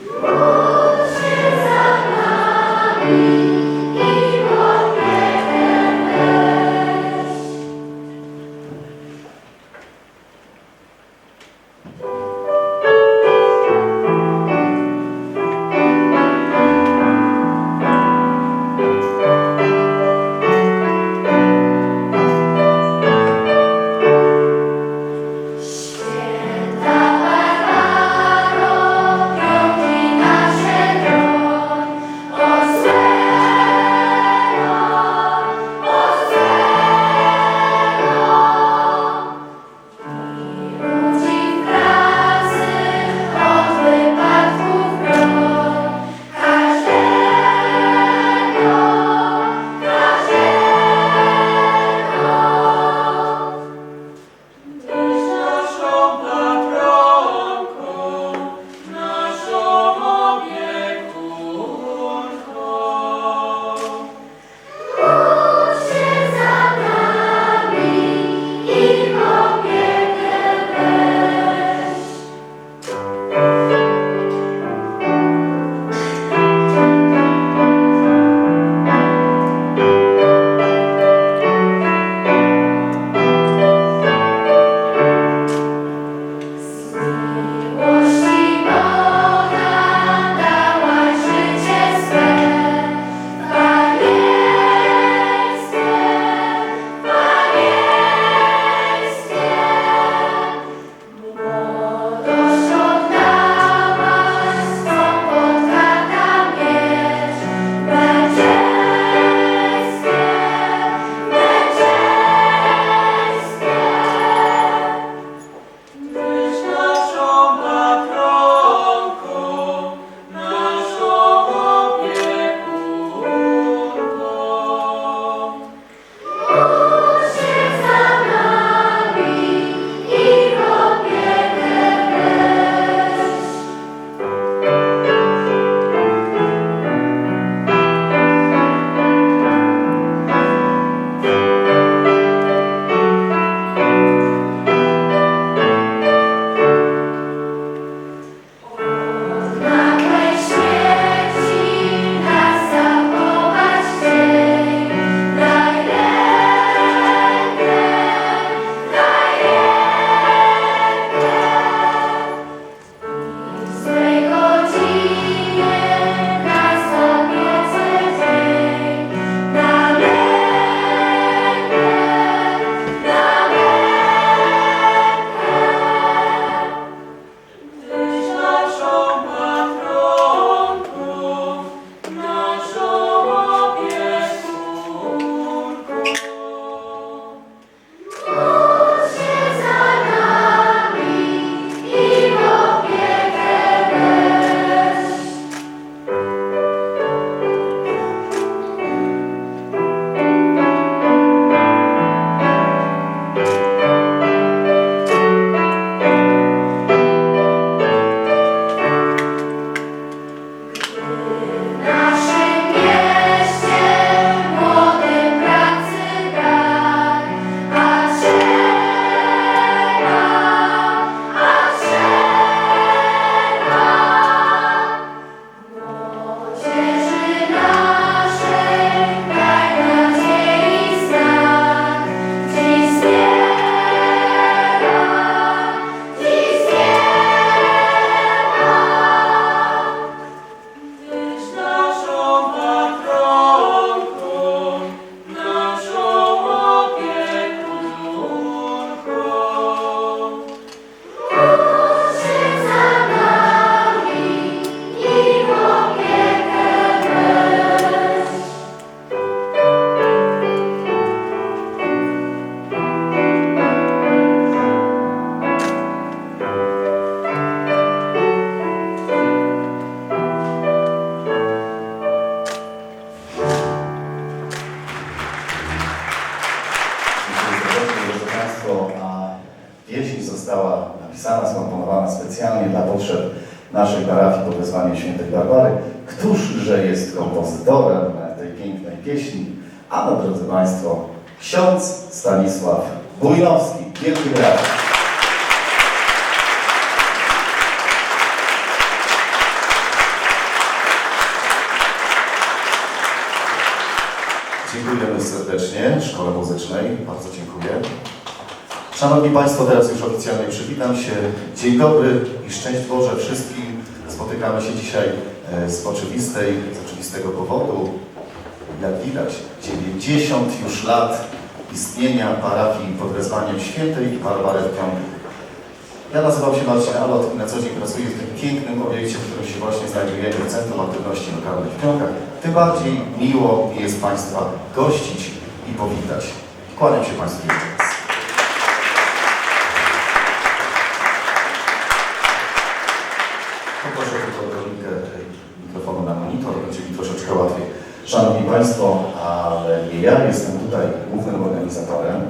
Amém. została napisana, skomponowana specjalnie dla potrzeb naszej parafii pod wezwaniem świętej Barbary. Któżże jest kompozytorem tej pięknej pieśni? A no, drodzy Państwo, ksiądz Stanisław Bujnowski. Wielki brawo. Dziękujemy serdecznie Szkole Muzycznej Szanowni Państwo, teraz już oficjalnie przywitam się. Dzień dobry i szczęść Boże wszystkim. Spotykamy się dzisiaj e, z oczywistej, z oczywistego powodu. Jak widać, 90 już lat istnienia parafii pod wezwaniem świętej Barbary w. Ja nazywam się Marcin Alot i na co dzień pracuję w tym pięknym obiekcie, w którym się właśnie znajdujemy w Centrum Aktywności Lokalnej w Pionkach. Tym bardziej miło mi jest Państwa gościć i powitać. Kłaniam się Państwu jeszcze raz. Poproszę tylko odrobinkę mikrofonu na monitor, będzie mi troszeczkę łatwiej. Szanowni Państwo, ale nie ja jestem tutaj głównym organizatorem.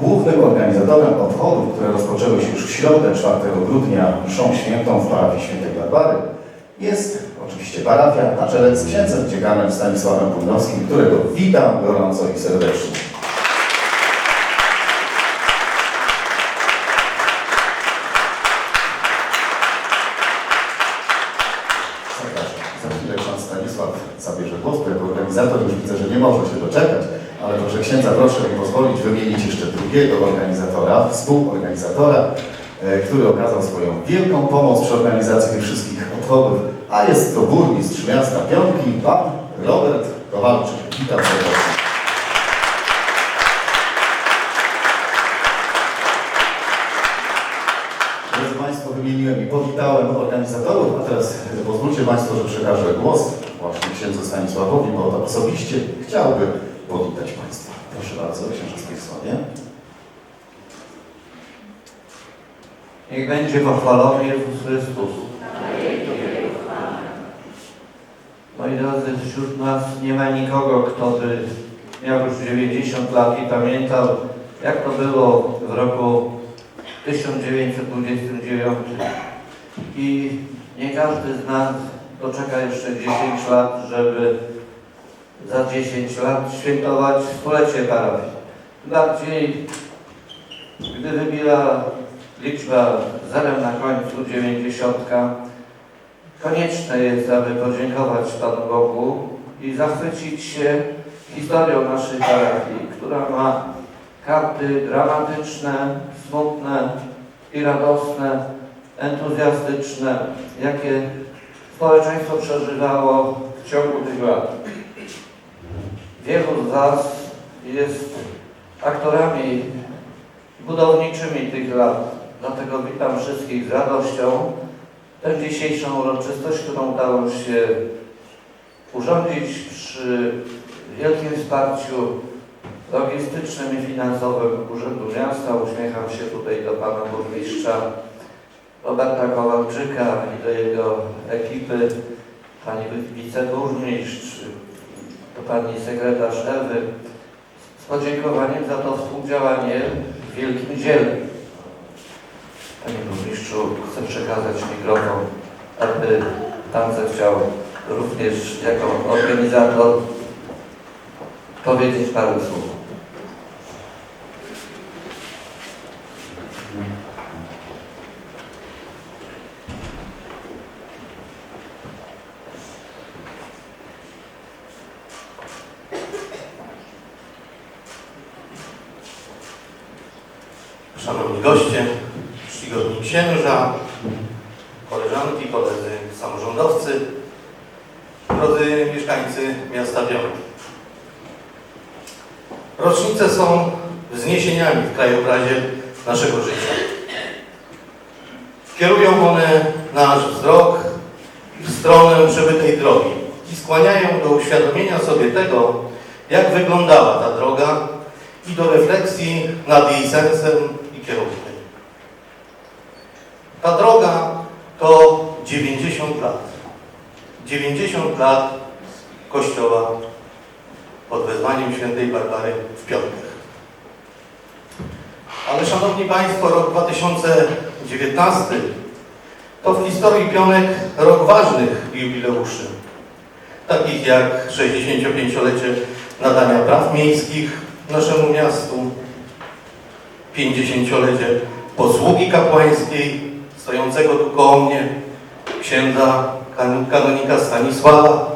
Głównym organizatorem obchodów, które rozpoczęły się już w środę 4 grudnia mszą świętą w parafii świętej Barbary jest oczywiście parafia na czele z księdzem dziekanem Stanisławem Półnowskim, którego witam gorąco i serdecznie. Zapraszam. Za chwilę pan Stanisław zabierze głos, bo jako organizator już widzę, że nie może się doczekać, ale proszę księdza, proszę mi pozwolić wymienić jeszcze drugiego organizatora, współorganizatora, e, który okazał swoją wielką pomoc przy organizacji tych wszystkich obchodów, a jest to burmistrz miasta Pionki, pan Robert Kowalczyk. Witam serdecznie. Drodzy Państwo, wymieniłem i powitałem organizatorów, a teraz e, pozwólcie Państwo, że przekażę głos właśnie księdzu Stanisławowi, bo to osobiście chciałby powitać Państwa. Proszę bardzo, księże Stanisławie. Niech będzie pochwalony Jezus Chrystus. Moi drodzy, wśród nas nie ma nikogo, kto by miał już 90 lat i pamiętał, jak to było w roku 1929. I nie każdy z nas doczeka jeszcze 10 lat, żeby za 10 lat świętować stulecie parafii. Bardziej, gdy wybiła liczba zerem na końcu, 90, konieczne jest, aby podziękować Panu Bogu i zachwycić się historią naszej parafii, która ma karty dramatyczne, smutne i radosne, entuzjastyczne, jakie społeczeństwo przeżywało w ciągu tych lat. Wielu z Was jest aktorami budowniczymi tych lat. Dlatego witam wszystkich z radością tę dzisiejszą uroczystość, którą udało się urządzić przy wielkim wsparciu logistycznym i finansowym Urzędu Miasta. Uśmiecham się tutaj do pana burmistrza Roberta Kowalczyka i do jego ekipy, pani wiceburmistrz, pani sekretarz Ewy z podziękowaniem za to współdziałanie w wielkim dziele. Panie burmistrzu, chcę przekazać mikrofon, aby pan zechciał również jako organizator powiedzieć parę słów. Szanowni goście, czcigodni księża, koleżanki, koledzy samorządowcy, drodzy mieszkańcy miasta Białej. Rocznice są wzniesieniami w krajobrazie naszego życia. Kierują one nasz wzrok w stronę przebytej drogi i skłaniają do uświadomienia sobie tego, jak wyglądała ta droga i do refleksji nad jej sensem i kierunkiem. Ta droga to 90 lat. 90 lat Kościoła pod wezwaniem świętej Barbary w Pionkach. Ale Szanowni Państwo, rok 2019 to w historii Pionek rok ważnych jubileuszy, takich jak 65-lecie nadania praw miejskich naszemu miastu, 50-lecie posługi kapłańskiej stojącego tu koło mnie księdza kan- kanonika Stanisława,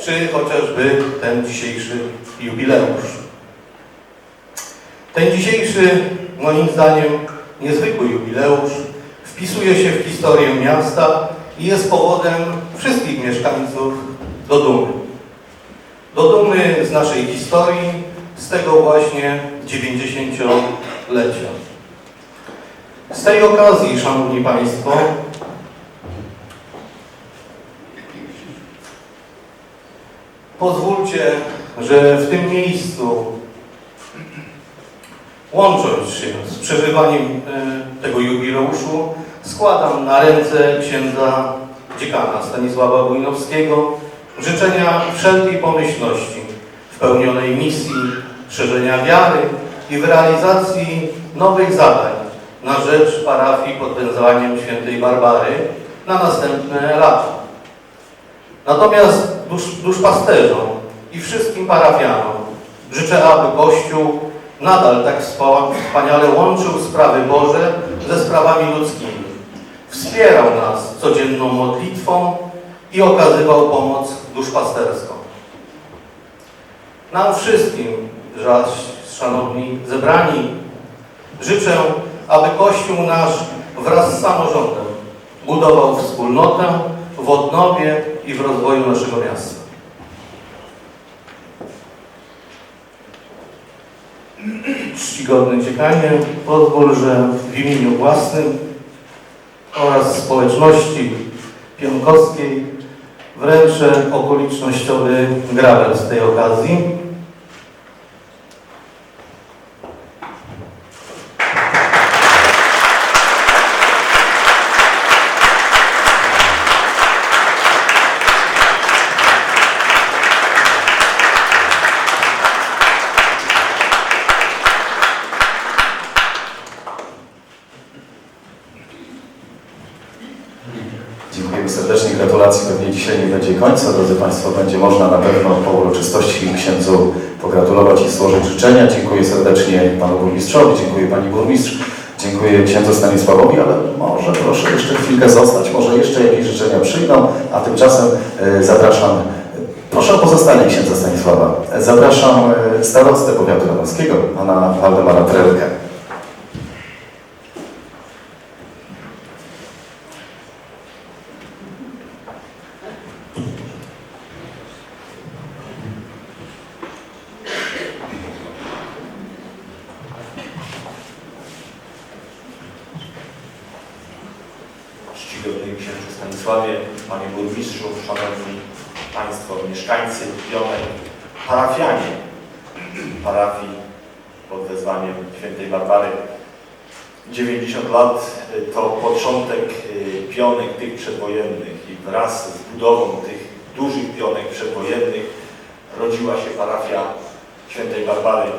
czy chociażby ten dzisiejszy jubileusz. Ten dzisiejszy, moim zdaniem, niezwykły jubileusz wpisuje się w historię miasta i jest powodem wszystkich mieszkańców do dumy. Do dumy z naszej historii, z tego właśnie 90-lecia. Z tej okazji, Szanowni Państwo, pozwólcie, że w tym miejscu, łącząc się z przeżywaniem e, tego jubileuszu, składam na ręce księdza dziekana Stanisława Bujnowskiego życzenia wszelkiej pomyślności w pełnionej misji szerzenia wiary i w realizacji nowych zadań na rzecz parafii pod węzłaniem świętej Barbary na następne lata. Natomiast dusz, duszpasterzom i wszystkim parafianom życzę, aby Kościół nadal tak wspa- wspaniale łączył sprawy Boże ze sprawami ludzkimi. Wspierał nas codzienną modlitwą i okazywał pomoc duszpasterską. Nam wszystkim, zaś szanowni zebrani, życzę, aby Kościół nasz wraz z samorządem budował wspólnotę w odnowie i w rozwoju naszego miasta. Czcigodny dziekanie, pozwól, że w imieniu własnym oraz społeczności pionkowskiej wręczę okolicznościowy grawer z tej okazji. Dziękujemy serdecznie, gratulacji. Pewnie dzisiaj nie końca, drodzy Państwo, będzie można na pewno po uroczystości księdzu pogratulować i złożyć życzenia. Dziękuję serdecznie Panu Burmistrzowi, dziękuję Pani Burmistrz, dziękuję księdzu Stanisławowi, ale może proszę jeszcze chwilkę zostać, może jeszcze jakieś życzenia przyjdą, a tymczasem e, zapraszam, proszę o pozostanie księdza Stanisława, E, zapraszam e, starostę powiatu radomskiego, Pana Waldemara Trelkę. Czcigodny księży Stanisławie, Panie Burmistrzu, Szanowni Państwo, mieszkańcy Pionek, parafianie parafii pod wezwaniem świętej Barbary. 90 lat to początek y, pionek tych przedwojennych i wraz z budową tych dużych pionek przedwojennych rodziła się parafia świętej Barbary.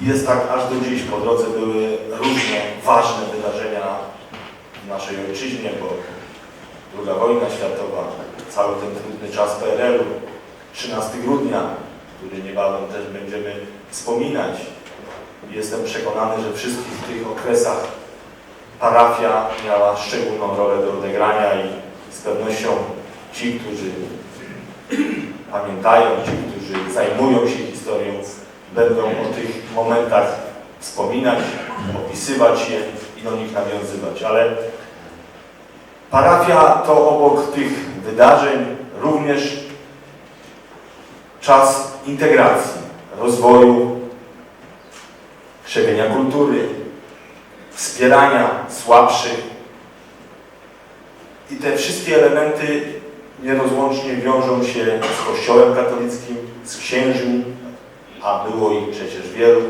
Jest tak aż do dziś. Po drodze były różne ważne wydarzenia w naszej ojczyźnie, bo II wojna światowa, cały ten trudny czas PRL-u, 13 grudnia, który niebawem też będziemy wspominać. Jestem przekonany, że wszystkich tych okresach parafia miała szczególną rolę do odegrania i z pewnością ci, którzy pamiętają, ci, którzy zajmują się historią, będą o tych momentach wspominać, opisywać je i do nich nawiązywać. Ale parafia to obok tych wydarzeń również czas integracji, rozwoju, krzewienia kultury, wspierania słabszych. I te wszystkie elementy nierozłącznie wiążą się z Kościołem katolickim, z księżmi, a było ich przecież wielu,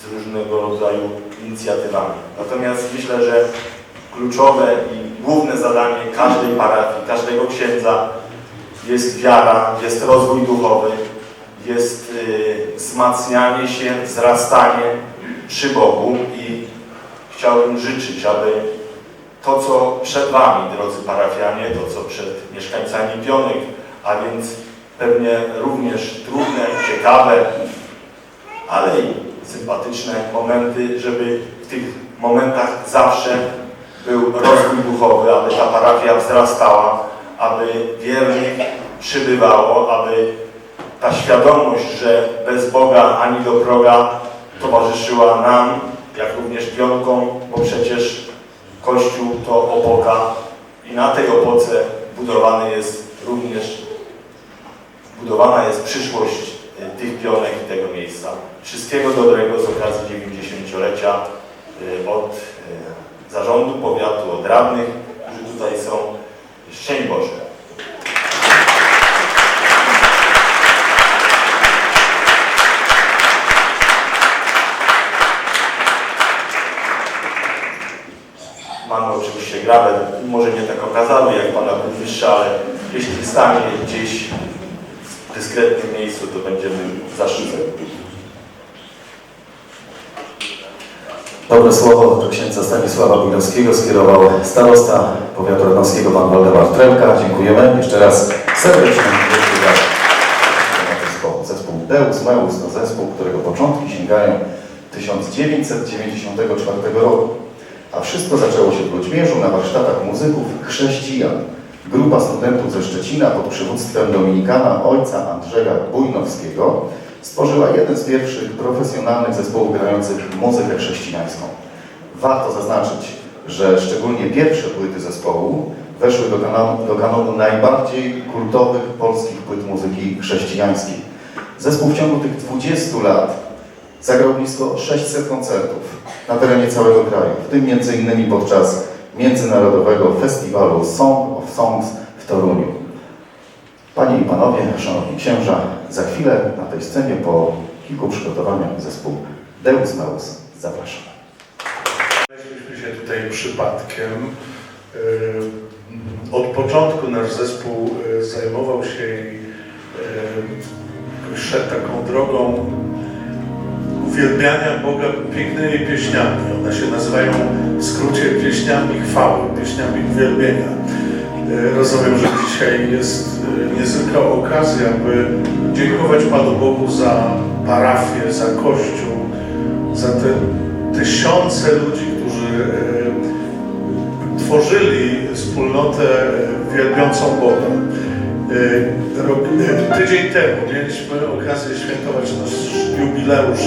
z różnego rodzaju inicjatywami. Natomiast myślę, że kluczowe i główne zadanie każdej parafii, każdego księdza jest wiara, jest rozwój duchowy, jest y, wzmacnianie się, wzrastanie przy Bogu i chciałbym życzyć, aby to, co przed Wami, drodzy parafianie, to, co przed mieszkańcami Pionek, a więc pewnie również trudne, ciekawe, ale i sympatyczne momenty, żeby w tych momentach zawsze był rozwój duchowy, aby ta parafia wzrastała, aby wiernych przybywało, aby ta świadomość, że bez Boga ani do proga towarzyszyła nam, jak również pionkom, bo przecież Kościół to opoka i na tej opoce budowany jest również budowana jest przyszłość e, tych pionek i tego miejsca. Wszystkiego dobrego z okazji 90-lecia e, od e, zarządu powiatu, od radnych, którzy tutaj są. Szczęść Boże. Mamy grabę, może nie tak okazały jak Pana Burmistrza, ale jeśli stanie gdzieś w dyskretnym miejscu, to będziemy zaszczyceni. Dobre słowo do księdza Stanisława Bujnowskiego skierował starosta powiatu radowskiego pan Waldemar Trelka. Dziękujemy. Jeszcze raz serdecznie za. Zespół Deus Meus to zespół, którego początki sięgają 1994 roku. A wszystko zaczęło się w Ludźmierzu na warsztatach muzyków chrześcijan. Grupa studentów ze Szczecina pod przywództwem dominikana ojca Andrzeja Bujnowskiego stworzyła jeden z pierwszych profesjonalnych zespołów grających muzykę chrześcijańską. Warto zaznaczyć, że szczególnie pierwsze płyty zespołu weszły do kanonu, do kanonu najbardziej kultowych polskich płyt muzyki chrześcijańskiej. Zespół w ciągu tych 20 lat zagrał blisko 600 koncertów na terenie całego kraju, w tym m.in. podczas Międzynarodowego Festiwalu Song of Songs w Toruniu. Panie i Panowie, Szanowni Księża, za chwilę na tej scenie po kilku przygotowaniach zespół Deus Meus zapraszam. Znaleźliśmy się tutaj przypadkiem. Yy, Od początku nasz zespół yy, zajmował się yy, szedł taką drogą uwielbiania Boga pięknymi pieśniami. One się nazywają w skrócie pieśniami chwały, pieśniami uwielbienia. Yy, Rozumiem, że dzisiaj jest yy, niezwykła okazja, by dziękować Panu Bogu za parafię, za Kościół, za te tysiące ludzi, którzy e, tworzyli wspólnotę e, wielbiącą Boga. E, e, tydzień temu mieliśmy okazję świętować nasz jubileusz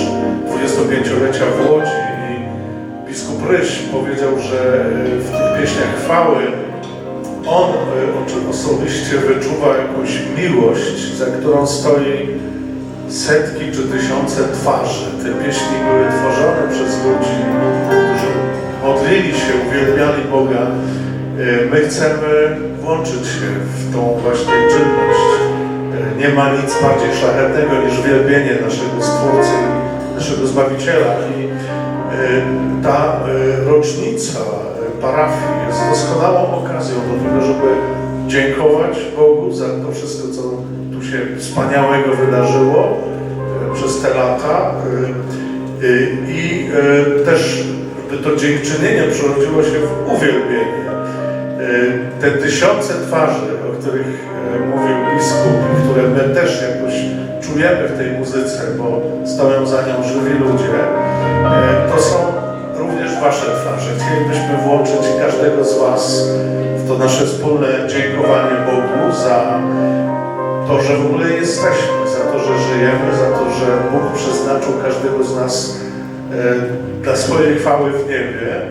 25-lecia w Łodzi i biskup Ryś powiedział, że e, w tych pieśniach chwały on e, osobiście wyczuwa jakąś miłość, za którą stoi setki czy tysiące twarzy. Te pieśni były tworzone przez ludzi, którzy modlili się, uwielbiali Boga. E, My chcemy włączyć się w tą właśnie czynność. Nie ma nic bardziej szlachetnego niż wielbienie naszego Stwórcy, naszego Zbawiciela. I e, ta e, rocznica e, parafii jest doskonałą okazją do tego, żeby dziękować Bogu za to wszystko, co tu się wspaniałego wydarzyło przez te lata i też, by to dziękczynienie przerodziło się w uwielbienie. Te tysiące twarzy, o których e, mówił biskup, które my też jakoś czujemy w tej muzyce, bo stoją za nią żywi ludzie, e, to są również Wasze twarze. Chcielibyśmy włączyć każdego z Was w to nasze wspólne dziękowanie Bogu za to, że w ogóle jesteśmy, za to, że żyjemy, za to, że Bóg przeznaczył każdego z nas e, dla swojej chwały w niebie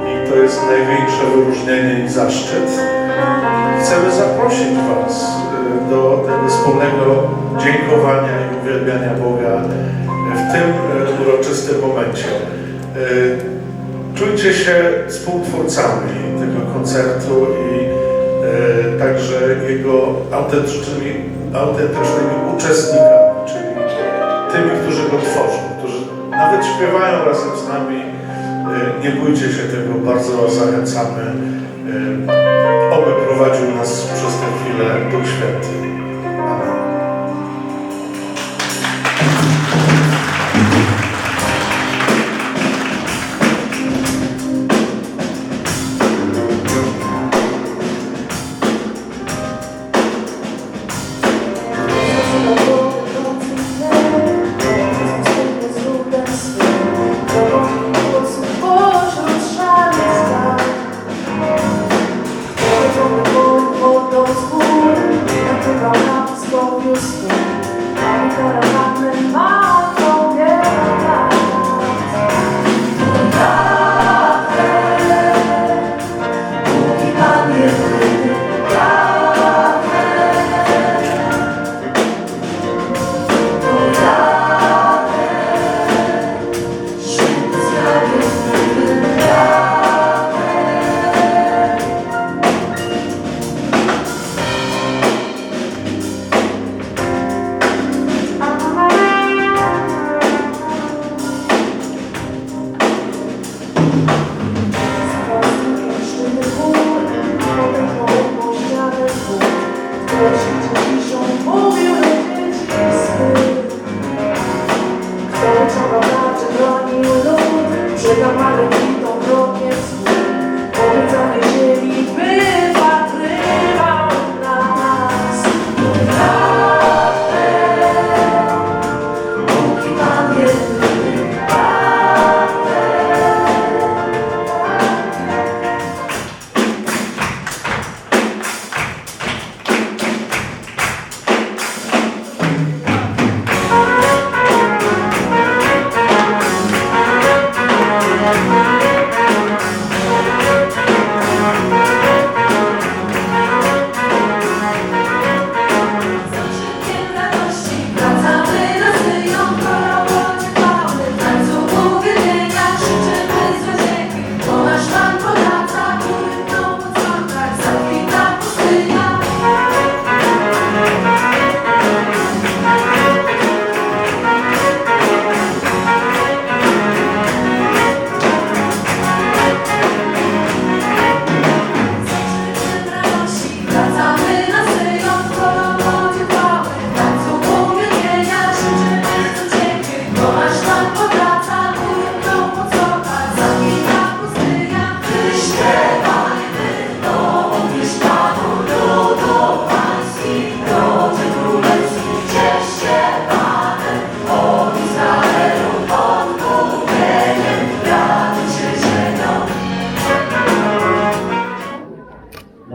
i to jest największe wyróżnienie i zaszczyt. Chcemy zaprosić Was e, do tego wspólnego dziękowania i uwielbiania Boga w tym e, uroczystym momencie. Czujcie się współtwórcami tego koncertu i także jego autentycznymi, autentycznymi uczestnikami, czyli tymi, którzy go tworzą, którzy nawet śpiewają razem z nami. Nie bójcie się tego, bardzo zachęcamy. Oby prowadził nas przez tę chwilę Duch Święty. es la madre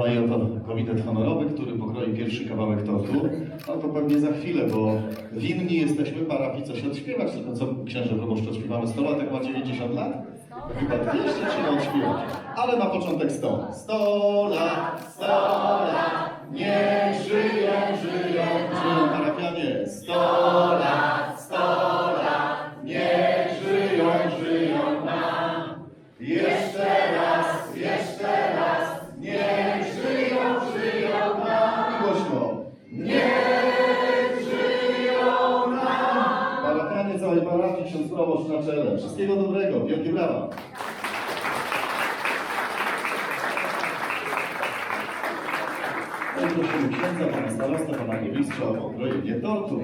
I oto komitet honorowy, który pokroi pierwszy kawałek tortu. No to pewnie za chwilę, bo winni jesteśmy parafii coś odśpiewać. Tylko co, księże proboszcz, odśpiewamy 100 lat, jak ma 90 lat? Chyba 200 trzeba odśpiewać. Ale na początek 100. 100 lat, 100 lat, niech żyją, żyją, żyją parafianie. 100 lat, 100 lat, czele. Wszystkiego dobrego, wielkie brawa. No i prosimy księdza, pana starosta, pana burmistrza o tortu.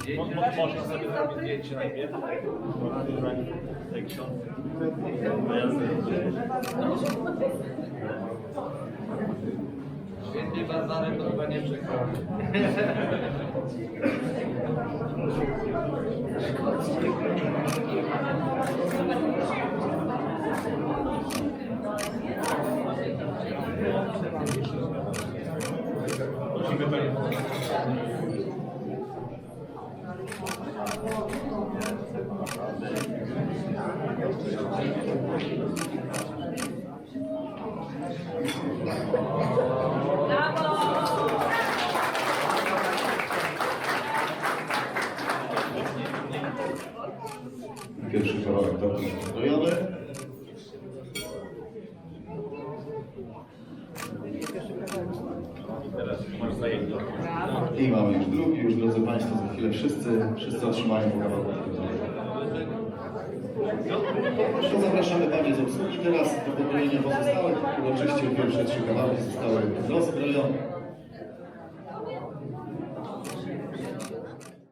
Wracamy, zabieram. Można sobie zrobić zdjęcie najpierw. Tej książki. Świętej Barbary to chyba nie przekroczy. Pierwszy kawałek tortu już pokrojony. I mamy już drugi, już drodzy Państwo, za chwilę wszyscy, wszyscy otrzymają po kawałku. To zapraszamy Panie z obsługi teraz do pokrojenia pozostałych. Uroczyście pierwsze trzy kawałki zostały rozkrojone.